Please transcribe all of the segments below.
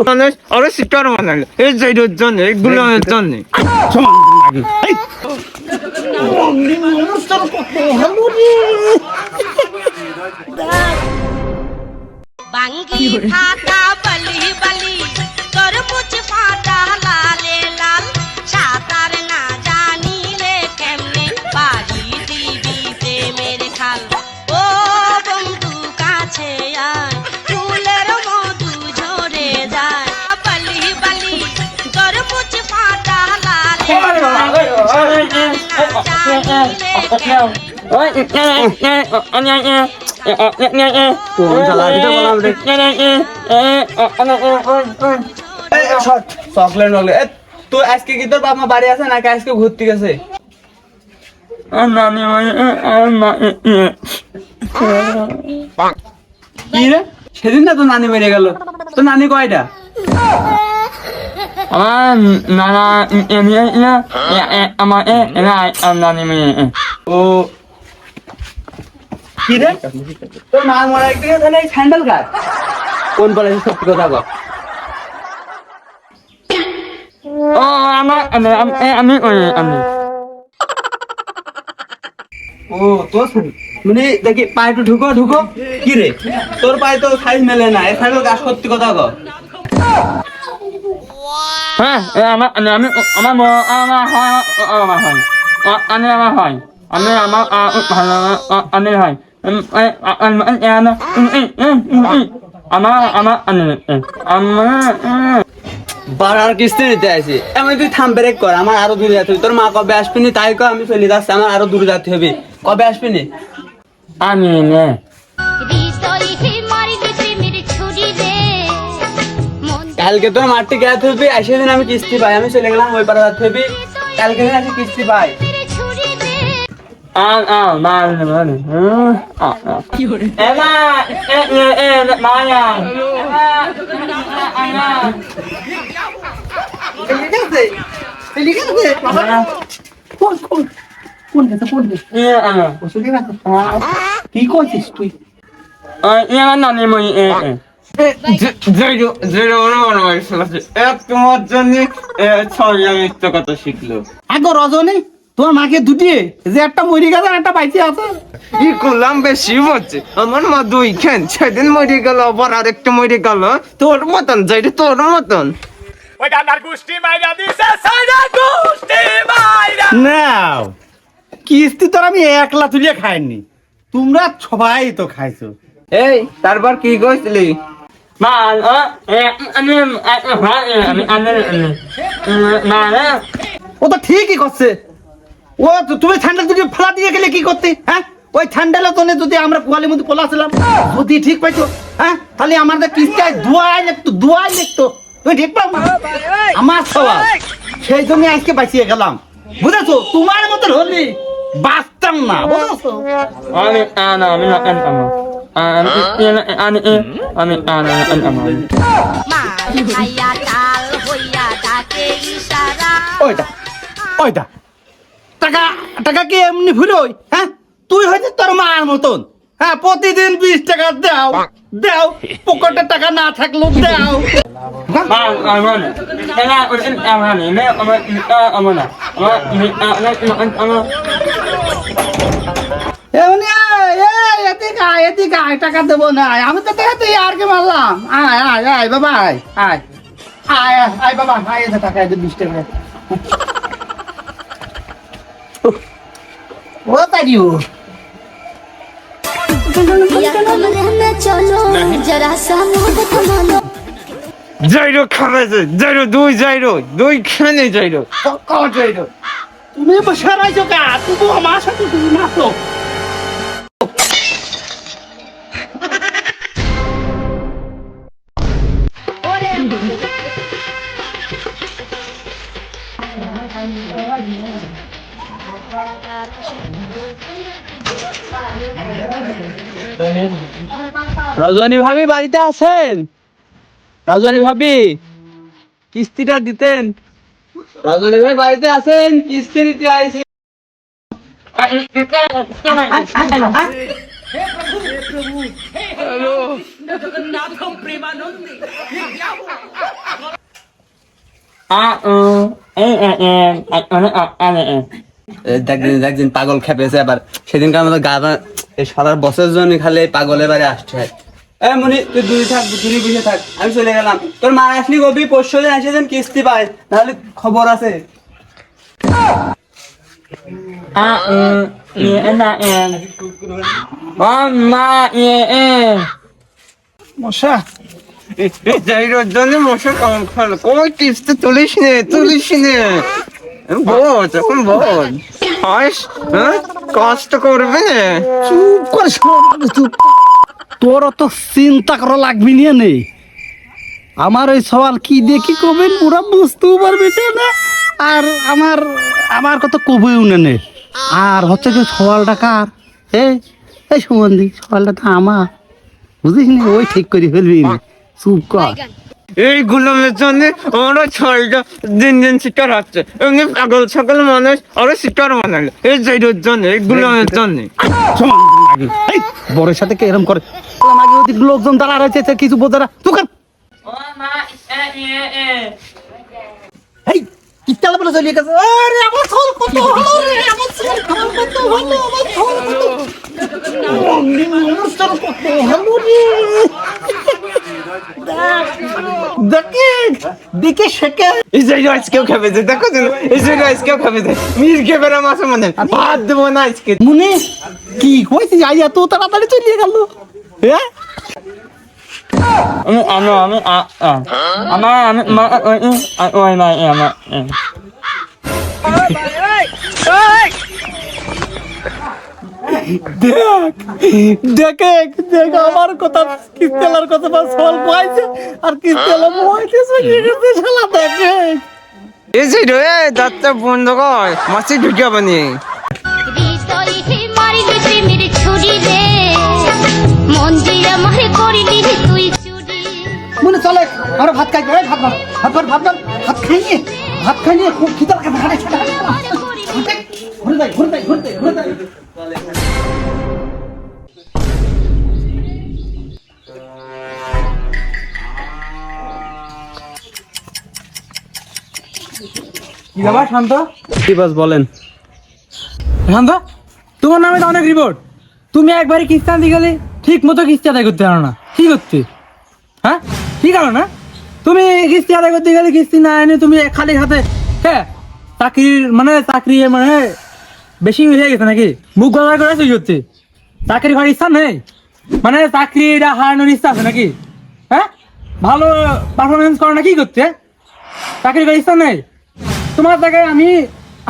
মানুষ আরও শিকার বানালো এই বাঙ্গি ফাটা বলি বলি তরমুজ ফাটা লালে চকলেট তুই আজকে কি তোর মা বাড়ি আছে নাকি আজকে ঘুরতে গেছে সেদিন না তো নানি মেরে গেল। তো নানি কয়টা? আমার নানা আমার নানি মেয়ে ও কি রে তোর মা মরা একদিকে তাহলে এই স্যান্ডেল কার কোন বলে সত্যি কথা কর ও আমার আমি আমি ও তোর মানে দেখি পায়ে একটু ঢুকো ঢুকো কি রে তোর পায়ে তো সাইজ মেলে না, এই স্যান্ডেল কার সত্যি কথা কর হ্যাঁ আমি হয় হয় আমি হয় আমি আমি হয় বাড়ার কিস্তি নিতে আসি এমন তুই থাম ব্রেক কর আমার আরও দূরে যেতে তোর মা কবে আসবি তাই কর আমি চলে যাচ্ছি আমার আরও দূরে যেতে হবে কবে আসবি আমি কালকে তোর মাঠে গেতে হবে আসে দিন আমি কিস্তি পাই। আমি চলে গেলাম ওই পাড়া হবে কালকে দিন আসি কিস্তি পাই। কি করছিস তুই? ইয়ার নানি মই তোমার জন্য ছয় মিথ্যা কথা শিখলো। আগো রজনী তোমার মাকে দুটিয়ে যে একটা মরি গেছে আর একটা বাইচে আছে। ই করলাম বেশি হচ্ছে আমার মা দুই খেন সেদিন মরে গেল আবার আরেকটা মরে গেল। তোর মতন তোর মতন। নাও কিস্তি তো আর আমি একলা তুলিয়ে খাইনি। তোমরা সবাই তো খাইছো। এই তারপর কি কইছিলি? ও তো ঠিকই করছে। ও তুমি স্যান্ডেল দুটি ফেলা দিয়ে গেলে কি করতে হ্যাঁ? ওই জন্য যদি আমরা কুয়ালির মধ্যে পলাছিলাম যদি ঠিক পাইছো হ্যাঁ? তাহলে আমাদের কিস্তি আজ দুয়াই লিখতো দুয়াই লিখতো। তুমি ঠিক পাও? আমার সবাল সেই জন্য আজকে বাঁচিয়ে গেলাম। বুঝেছ? তোমার মতন হলি বাঁচতাম না বুঝেছ? আমি আনা আমি আমি আমি আমি আমি ওইটা ওইটা। টাকা টাকা কি এমনি ভুলোই? হ্যাঁ? তুই হয়েছিস তোর মার মতন। হ্যাঁ প্রতিদিন বিশ টাকা দাও দাও। পকেটে টাকা না থাকলেও দাও। মা আমি এলা আমি আমি আমি আমি না আমি আমি এমনি আয়, এই, এদিকে আয় এদিকে গায়ে টাকা দেবো না আমি তো দেখাতে আর কে মারলাম? আয় আয় আয় বাবা আয় আয়। আয় আয় বাবা আয় টাকা এদের বিশ টাকা। ও তারিও দুই তুমি বসে রাইছো কা? তুমি আমার সাথে তুমি নাচো রজনী ভাবি বাড়িতে আছেন? রজনী ভাবি, কিস্তিটা দিতেন। রজনী ভাই বাড়িতে আছেন, কিস্তি দিতে আইছি। পাগল খেপেছে আবার সেদিনকে আমাদের গা সারা বছরের জন্য খালি পাগলের বাড়ি আসছে। এ মনি তুই দূরে থাক দূরে বসে থাক। আমি চলে গেলাম। তোর মা আসলি কবি পরশু দিন দিন কিস্তি পায় তাহলে খবর আছে। মশা কম খাল। কই কিস্তি তুলিস নে তুলিস নে। বল এখন হাস হ্যাঁ? কষ্ট করবে। চুপ করে চুপ তোর তো চিন্তা করা লাগবি নিয়ে নেই আমার ওই সওয়াল কি দেখি কি করবেন? পুরা বুঝতেও পারবে না আর আমার আমার কথা কবেও নেনে আর হচ্ছে কি সওয়ালটা কার? এই এই সুমন্দি সওয়ালটা তো আমার। বুঝিস নি? ওই ঠিক করে ফেলবি না। চুপ কর। এই গুলামের জন্য আমরা ছয়টা দিন দিন শিকার হচ্ছে। এমনি পাগল সকল মানুষ আরও শিকার বানালো। এই জন্য এই গুলামের জন্য। এই, বড়ের সাথে কে এরম করে? আগে ওদিক লোকজন দাঁড়া রয়েছে কিছু বোঝে না। তুই কর। ও মা এ এ এ এই কিতালা বলে চলিয়ে গেছে। আরে আমার ছল কত হলো রে আমার ছল কত হলো আমার ছল কত আমার ছল কত হলো রে। দেখে দেখে শেখে এই যাইরো আজকেও খাবে যে দেখো এই যাইরো আজকেও খাবে যে। মির কে বেড়া মাসে মানে ভাত দেবো না আজকে। মনে কি কইছিস? আইয়া তো তাড়াতাড়ি চলিয়ে গেল। আমি আমি আমি আ আ। আমার আমি ওই এ আমার দেখ দেখে দেখ আমার কথা কিস্তেলার কথা বা সল পাইছে আর কিস্তেলা মোবাইতে চলিয়ে গেছে শালা দেখে। এই যাইরো এ দাঁতটা বন্ধ কর মাসে ঢুকে বানি প্রেমের ছুরি করিলি তুই চুরি। মনে চলে আমরা ভাত খাই ভাত ভাত ভাত ভাত ভাত ভাত ভাত খাই ভাত খাই নিয়ে খুব খিদা লাগে হাঁটে ছোটা ঘুরে যাই ঘুরে যাই ঘুরে যাই ঘুরে যাই কি ব্যাপার শান্ত? কি বাস বলেন? শান্ত তোমার নামে তো অনেক রিপোর্ট তুমি একবারই কিস্তি আনতে গেলে? ঠিক মতো কিস্তি আদায় করতে পারো না। কি করতে? হ্যাঁ? কি কারণ না তুমি কিস্তি আদায় করতে গেলে কিস্তি না এনে তুমি খালি হাতে হ্যাঁ চাকরির মানে চাকরি মানে বেশি হয়ে গেছে নাকি? মুখ গলা করে কি করতে চাকরি করার ইচ্ছা নেই? মানে চাকরিটা হারানোর ইচ্ছা আছে নাকি? হ্যাঁ? ভালো পারফরমেন্স করো না কি করতে? চাকরি করার ইচ্ছা নেই? তোমার জায়গায় আমি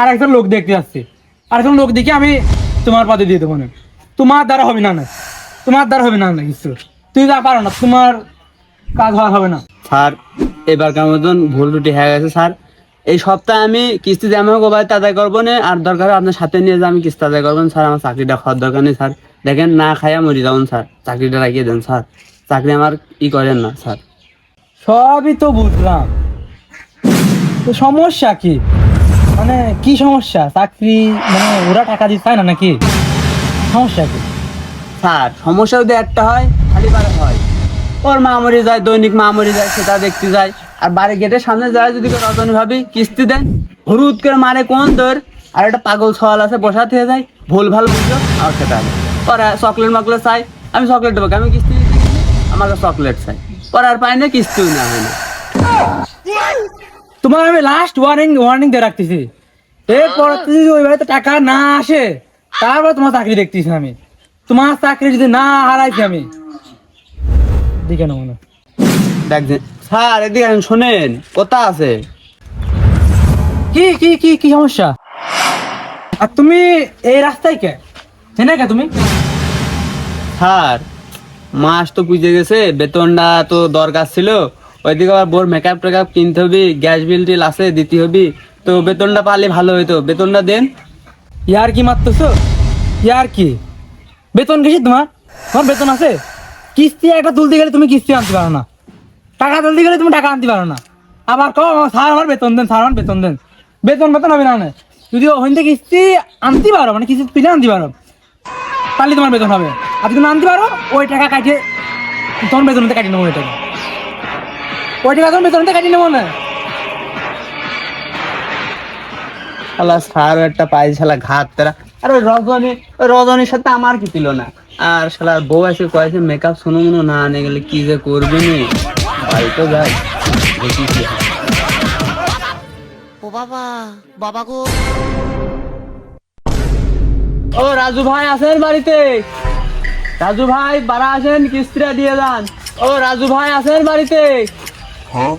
আর একজন লোক দেখতে যাচ্ছি। আরেকজন লোক দেখে আমি তোমার পদে দিয়ে দেবো তোমার দ্বারা হবে না না। তোমার দ্বারা হবে না কিছু তুমি যা পারো না তোমার কাজ হওয়া হবে না। স্যার এবারকার মতন ভুল টুটি হয়ে গেছে স্যার। এই সপ্তাহে আমি কিস্তি যেমন গোবাই আদায় করব না আর দরকার আপনার সাথে নিয়ে যে আমি কিস্তি আদায় করবেন স্যার আমার চাকরিটা খাওয়ার দরকার নেই স্যার। দেখেন না খাইয়া মরি যাবেন স্যার। চাকরিটা রাখিয়ে দেন স্যার। চাকরি আমার ই করেন না স্যার। সবই তো বুঝলাম। তো সমস্যা কি? মানে কি সমস্যা? চাকরি মানে ওরা টাকা দিতে চায় না নাকি? সমস্যা কি? স্যার, সমস্যা যদি একটা হয়, খালি বারে হয়। ওর মা মরে যায়, দৈনিক মা মরে যায়, সেটা দেখতে যায়। আর বাড়ি গেটের সামনে যায় যদি রজনী ভাবি, কিস্তি দেন হরুদ করে মারে কোন তোর আর একটা পাগল সওয়াল আছে বসা থেকে যায়, ভুল ভালো বুঝলো আর সেটা। ওরা চকলেট মকলেট চাই আমি চকলেট দেবো আমি কিস্তি আমাকে চকলেট চাই ওরা আর পাই না, কিস্তিও না হয় না। তোমার আমি লাস্ট ওয়ার্নিং ওয়ার্নিং দিয়ে রাখতেছি। এরপর যদি ওই বাড়িতে টাকা না আসে, তারপর তোমার চাকরি দেখতেছি আমি। তোমার চাকরি যদি না হারাইছি আমি। নেব না দেখছেন স্যার এদিকে আসেন, শোনেন কথা আছে। কি কি কি কি সমস্যা? আর তুমি এই রাস্তায় কে? চেনে কে তুমি? স্যার মাস তো পুজে গেছে বেতনটা তো দরকার ছিল। ওইদিকে আবার বোর মেকআপ টেকআপ কিনতে হবে গ্যাস বিল টিল আছে দিতে হবে। তো বেতনটা পালে ভালো হইতো। বেতনটা দেন। ইয়ার কি মারতেছো? ইয়ার কি? বেতন কিসে তোমার? তোমার বেতন আছে? কিস্তি একটা তুলতে গেলে তুমি কিস্তি আনতে পারো না। টাকা তুলতে গেলে তুমি টাকা আনতে পারো না। আবার কো স্যার আমার বেতন দেন, স্যার আমার বেতন দেন। বেতন বেতন হবে না। যদি ওখান থেকে কিস্তি আনতে পারো মানে কিস্তি তুলে আনতে পারো, তাহলে তোমার বেতন হবে। আর যদি আনতে পারো, ওই টাকা কাটিয়ে তখন বেতনতে কাটিয়ে নেব ওই টাকা। ওই টাকা তখন বেতনতে কাটিয়ে নেব না। শালা সার একটা পাই শালা ঘাত, তারা আর ওই রজনী ওই রজনীর সাথে আমার কি ছিল না আর শালার বউ এসে কয়েছে মেকআপ শুনো মনো না আনে গেলে কি যে করবে নি? ভাই তো যাই দেখি কি হয়। ও বাবা বাবা গো। ও রাজু ভাই আছেন বাড়িতে? রাজু ভাই বাড়া আসেন কিস্তিটা দিয়ে যান। ও রাজু ভাই আছেন বাড়িতে?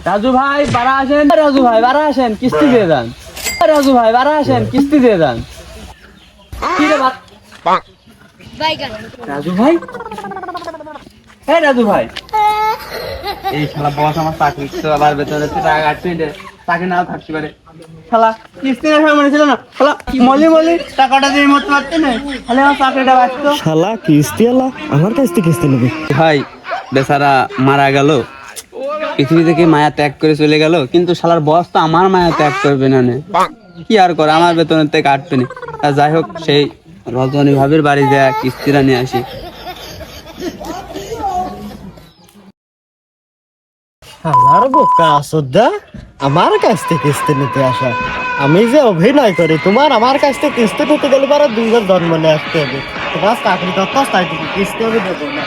রাজু ভাই বাড়া আসেন। রাজু ভাই বাড়া আসেন কিস্তি দিয়ে যান। রাজু ভাই বাড়া আসেন কিস্তি দিয়ে যান। রাজু ভাই? হ্যাঁ রাজু ভাই। এই শালা বস আমার চাকরি আবার বেতনে তো টাকা কাটছে রে চাকরি থাকতে পারে। শালা কিস্তি না ছিল না। শালা মলি মলি টাকাটা দিয়ে মরতে পারতে না তাহলে আমার চাকরিটা বাঁচতো। শালা কিস্তি আলা আমার কাছ থেকে কিস্তি নেবে। ভাই বেচারা মারা গেল। পৃথিবী থেকে মায়া ত্যাগ করে চলে গেল। কিন্তু শালার বস তো আমার মায়া ত্যাগ করবে না নে। কি আর করে? আমার বেতনের থেকে কাটবে না। যাই হোক, সেই রজনী ভাবির বাড়ি দেয়া কিস্তিটা নিয়ে আসি। আমার বোকা আসুদা আমার কাছ থেকে কিস্তি নিতে আসা। আমি যে অভিনয় করি, তোমার আমার কাছ থেকে কিস্তি নিতে গেলে পরে দুইবার জন্ম নিয়ে আসতে হবে। তোমার চাকরি দত্ত কিস্তি দেবো না।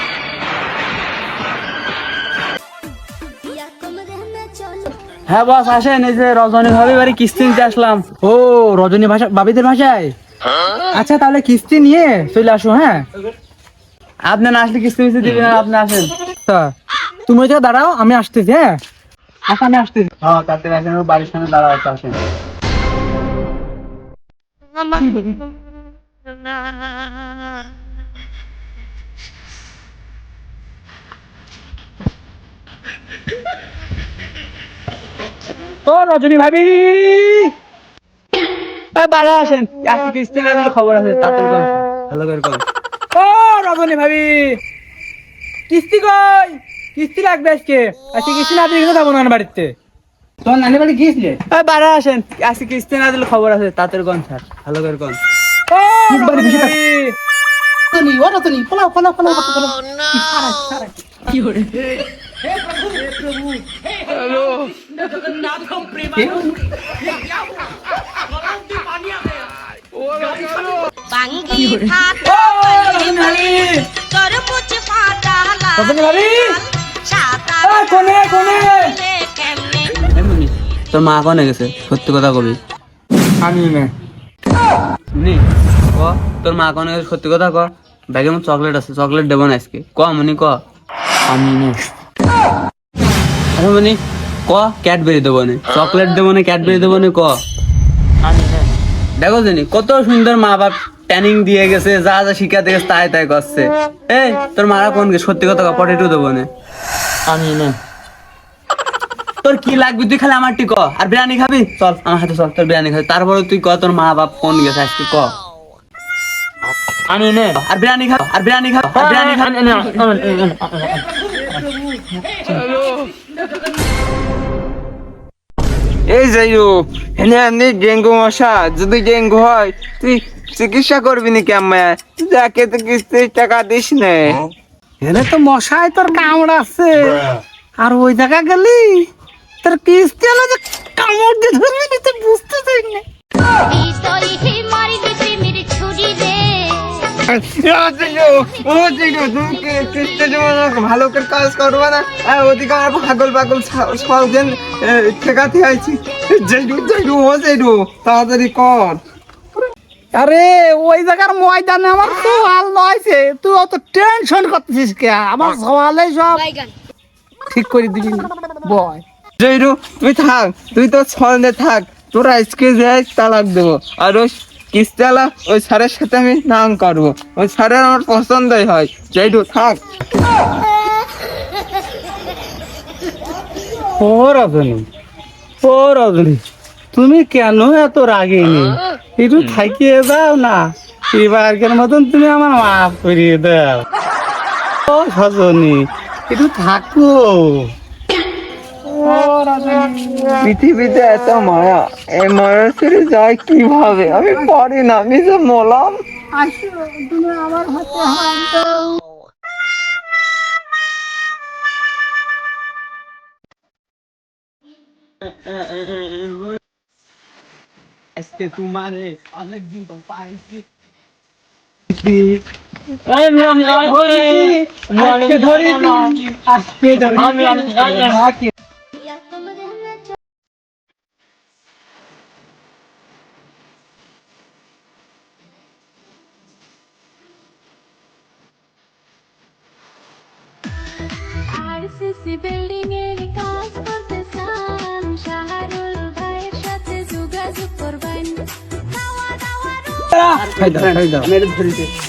হ্যাঁ বস আসেন এই যে রজনী ভাবির বাড়ি কিস্তি নিতে আসলাম। ও রজনী ভাষা বাবিদের ভাষায়? আচ্ছা তাহলে কিস্তি নিয়ে চলে আসো হ্যাঁ? আপনি না আসলে কিস্তি মিস্তি দিবেন না আপনি আসেন। তুমি ওই দাঁড়াও আমি আসতেছি হ্যাঁ? আচ্ছা আমি আসতেছি। হ্যাঁ তাতে আসেন বাড়ির সামনে দাঁড়া আছে আসেন। ও রজনী ভাবি। বাড়ি আসেন। আজকে খবর আছে ভালো করে কর ও রজনী ভাবি। কিস্তি কই? কিস্তি লাগবে আজকে। আজকে কিস্তি না দিয়ে যাব না বাড়িতে। তোমার নানি বাড়ি গিয়েছিলে? বাড়ি আসেন। আজকে কিস্তি না দিলে খবর আছে তাঁতের গন স্যার ভালো করে কন ও রজনী ভাবি। রজনী ও রজনী পলাও পলাও পলাও পলাও ফাটা এ, কোনে কোনে? তোর মা কনে গেছে? সত্যি কথা কবি? আমি না। নি। ক তোর মা কনে গেছে? সত্যি কথা ক। ব্যাগে আমার চকলেট আছে চকলেট দেবো না আজকে। ক মনি ক। আমি নে। আরে মনি ক? ক্যাডবেরি দেবো না। চকলেট দেবো না ক্যাডবেরি দেবো না ক? দেখো জানি কত সুন্দর মা বাপ ট্যানিং দিয়ে গেছে যা যা শিখাতে গেছে তাই তাই করছে। এই তোর মারা কোন গে? সত্যি কথা পটেটো দেবো না। আমি না। তোর কি লাগবে? তুই খালি আমার টি ক। আর বিরিয়ানি খাবি? চল আমার হাতে চল তোর বিরিয়ানি খাবি। তারপরে তুই ক তোর মা বাপ কোন গেছে আজকে ক? আমি না। আর বিরিয়ানি খা আর বিরিয়ানি খা আর বিরিয়ানি খা এই যাই হোক এনে এমনি ডেঙ্গু মশা যদি ডেঙ্গু হয় তুই চিকিৎসা করবি নি কেমন যাকে তো কিস্তির টাকা দিস নে। এনে তো মশাই তোর কামড়াচ্ছে আর ওই জায়গা গেলি তোর কিস্তি হলো যে কামড় দিয়ে ধরবি তুই বুঝতে চাই না। ভালো করে কাজ করবে না আর ওদিকে আমার পাগল ঠেকাতে ও তাড়াতাড়ি কর আরে ওই জায়গার ময়দানে আমার তো হাল নয়ছে তুই অত টেনশন করতেছিস কে? আমার সওয়ালে সব ঠিক করে দিবি বয়। জয়রু তুই থাক। তুই তো ছন্দে থাক। তোরা আজকে যাই তালাক দেবো। আর ওই কিস্তালা, ওই স্যারের সাথে আমি নাম করব। ওই স্যারের আমার পছন্দই হয়। জয়রু থাক। ও রজনী ও রজনী, তুমি কেন এত রাগিনি? একটু থাকিয়ে দাও না। এবারকের মতন তুমি আমার মাফ করিয়ে দাও। ও সজনী একটু থাকো। পৃথিবীতে এত মায়া এই মায়া ছেড়ে যায় কীভাবে? আমি পারি না আমি যে মলাম আজকে তোমারে অনেকদিন তো পাইছি। আজকে ধরি আজকে ধরি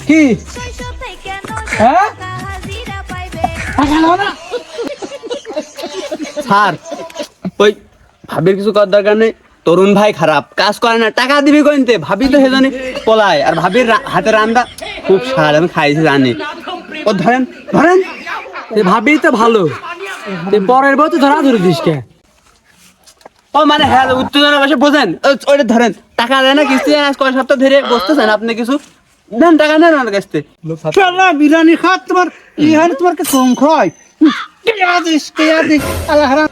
কি? হ্যাঁ? স্যার ওই ভাবির কিছু করার দরকার নেই। তরুণ ভাই খারাপ কাজ করে না টাকা দিবি কইতে ভাবি তো সেজন্য পলায়। আর ভাবির হাতে রান্দা খুব স্বাদ আমি খাইছি জানি। ও ধরেন ধরেন ভাবি তো ভালো। পরের বউ তো ধরা ধরে দিস কে? ও মানে হ্যাঁ উত্তেজনা বসে বোঝেন? ওইটা ধরেন টাকা দেয় না কিস্তি দেয় আজ কয় সপ্তাহ ধরে বসতেছেন আপনি কিছু? দেন টাকা নেন আমার কাছ। থেকে চলো বিরিয়ানি খাত তোমার ইহানে তোমার কম খায় কেয়া দিস কেয়া দিস আল্লাহ হারাম।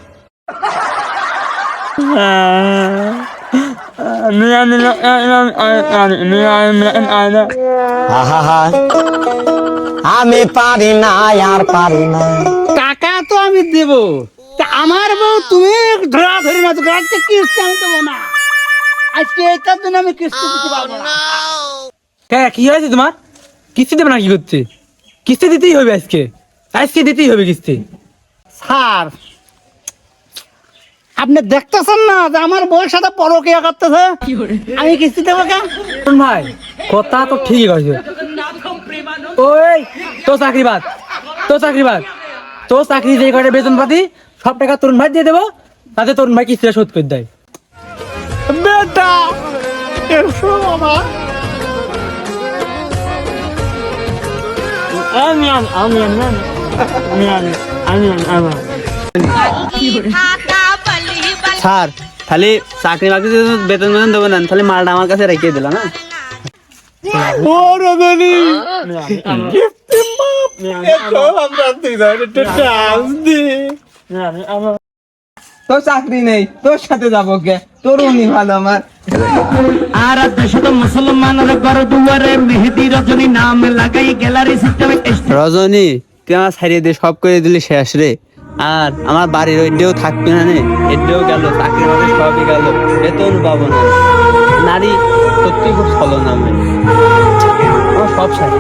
আমি পারি না আর পারি না। টাকা তো আমি দেব। তা আমার বউ তুমি ধরা ধরি না আজকে কিস্তি আমি দেবো না। আজকে এটার জন্য আমি কিস্তি দিতে পারব না। কে কি হয়েছে তোমার? কিস্তি দেবে না কি করতে? কিস্তি দিতেই হবে আজকে। আজকে দিতেই হবে কিস্তি। স্যার আপনি দেখতেছেন না যে আমার বউয়ের সাথে পরকিয়া করতেছে? আমি কিস্তি দেবো কেন ভাই কথা তো ঠিকই কইছে। ওই তো চাকরি বাদ তো চাকরি বাদ। তো চাকরি যে কয়টা বেতন পাতি সব টাকা তরুণ ভাই দিয়ে দেবো তাতে তরুণ ভাই কিস্তিটা শোধ করে দেয়। বেটা এসো বাবা। আমি আমি আমি আমি আমি আমি আমি খাতা বলি বলি স্যার খালি চাকরি বাকরি বেতন বেতন দেবো না তাহলে মালটা আমার কাছে রেখে দিল না। তোর চাকরি নেই তোর সাথে যাব কে? তোর উনি ভালো আমার। আর দেশত মুসলমানের ঘর দুয়ারে মেহেদি রজনী নাম লাগাই গ্যালারি সিস্টেমে রজনী তুই আমার ছাড়িয়ে দিয়ে সব করে দিলি শেষ রে। আর আমার বাড়ির ওইটাও থাকবে না রে এটাও গেল চাকরি বাকরি সবই গেল বেতন পাবো না নারী সত্যি খুব ছলনাময়। আমার সব শেষ